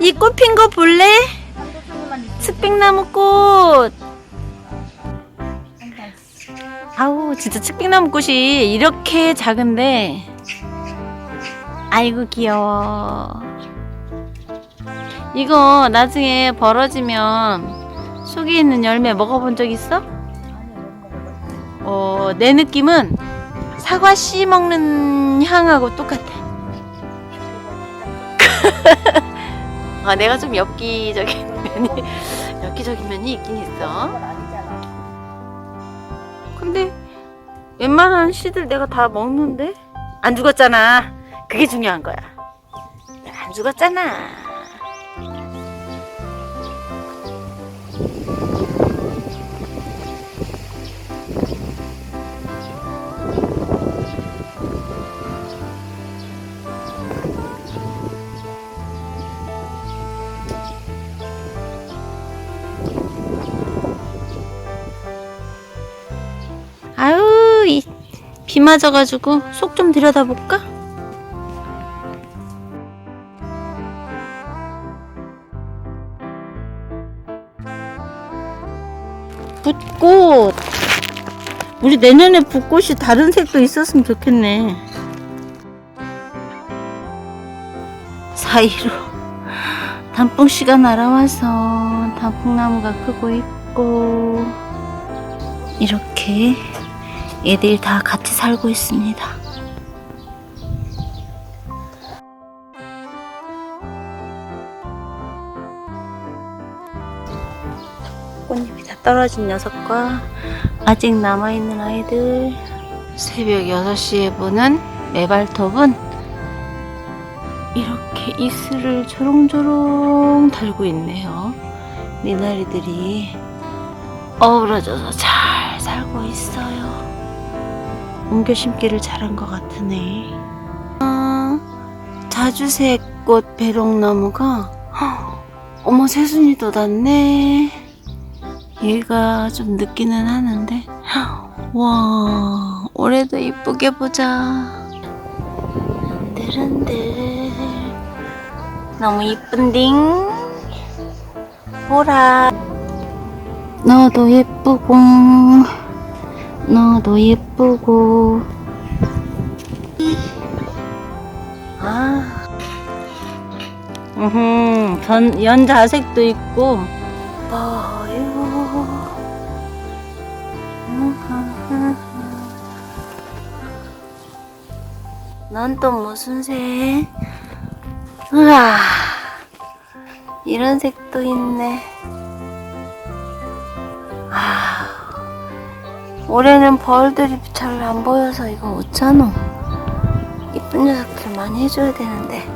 이 꽃 핀 거 볼래? 측백나무 꽃. 아우 진짜 측백나무 꽃이 이렇게 작은데 아이고 귀여워 이거 나중에 벌어지면 속에 있는 열매 먹어본 적 있어? 어, 내 느낌은 사과 씨 먹는 향하고 똑같아 아, 내가 좀 엽기적인 면이 엽기적인 면이 있긴 있어. 근데 웬만한 씨들 내가 다 먹는데 안 죽었잖아. 그게 중요한 거야. 안 죽었잖아. 비 맞아가지고 속 좀 들여다볼까? 붓꽃. 우리 내년에 붓꽃이 다른 색도 있었으면 좋겠네. 사이로 단풍씨가 날아와서 단풍나무가 크고 있고 이렇게 애들 다 같이 살고 있습니다. 꽃잎이 다 떨어진 녀석과 아직 남아있는 아이들 새벽 6시에 보는 메발톱은 이렇게 이슬을 조롱조롱 달고 있네요. 미나리들이 어우러져서 잘 살고 있어요. 옮겨 심기를 잘한 것 같으네. 아, 자주색 꽃 배롱나무가 헉, 어머 새순이 돋았네. 얘가 좀 늦기는 하는데 헉, 와 올해도 이쁘게 보자. 흔들흔들 너무 이쁜딩. 보라. 너도 예쁘고 너도 예쁘고. 아. 음, 전 연자색도 있고. 봐요. 넌 또 무슨 색? 우와 이런 색도 있네 올해는 벌들이 잘 안 보여서 이거 어쩌노? 이쁜 녀석들 많이 해줘야 되는데.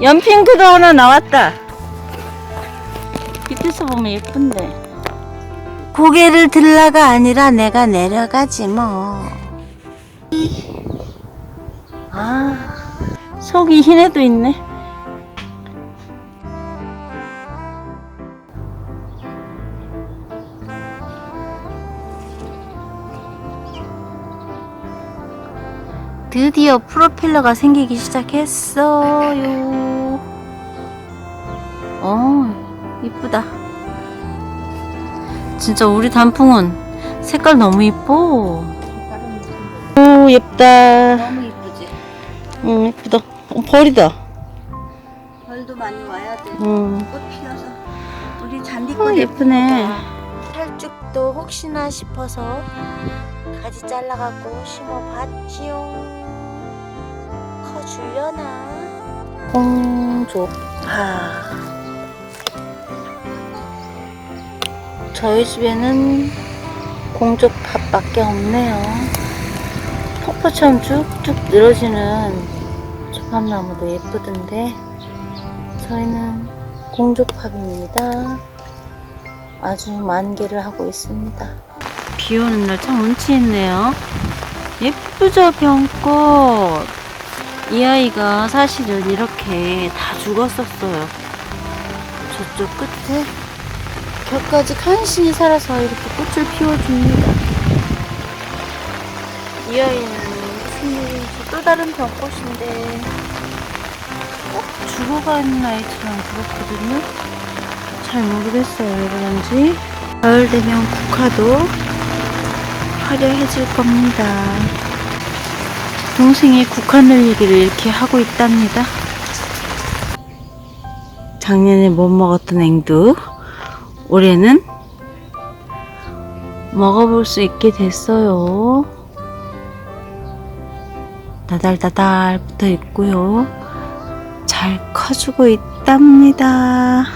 연핑크도 하나 나왔다. 밑에서 보면 예쁜데. 고개를 들라가 아니라 내가 내려가지 뭐. 아, 속이 흰 애도 있네. 드디어 프로펠러가 생기기 시작했어요. 어, 이쁘다. 진짜 우리 단풍은 색깔 너무 이뻐. 오, 예쁘다. 너무 이쁘지. 응, 예쁘다. 어, 벌이다. 벌도 많이 와야 돼. 응. 꽃 피어서 우리 어, 잔디꽃 예쁘네. 살쭉도 혹시나 싶어서 가지 잘라갖고 심어봤지요. 커주려나? 공조파. 저희 집에는 공조팥밖에 없네요. 폭포처럼 쭉쭉 늘어지는 조팝나무도 예쁘던데 저희는 공조팝입니다. 아주 만개를 하고 있습니다. 비 오는 날 참 운치 있네요. 예쁘죠, 병꽃. 이 아이가 사실은 이렇게 다 죽었었어요. 저쪽 끝에 곁까지 간신히 살아서 이렇게 꽃을 피워줍니다. 이 아이는 일인지 또 다른 병꽃인데 꼭 죽어가는 아이처럼 그렇거든요. 잘 모르겠어요, 왜 그런지. 가을 되면 국화도 화려해질 겁니다. 동생이 국화 늘리기를 이렇게 하고 있답니다. 작년에 못 먹었던 앵두, 올해는 먹어볼 수 있게 됐어요. 나달나달 붙어 있고요. 잘 커주고 있답니다.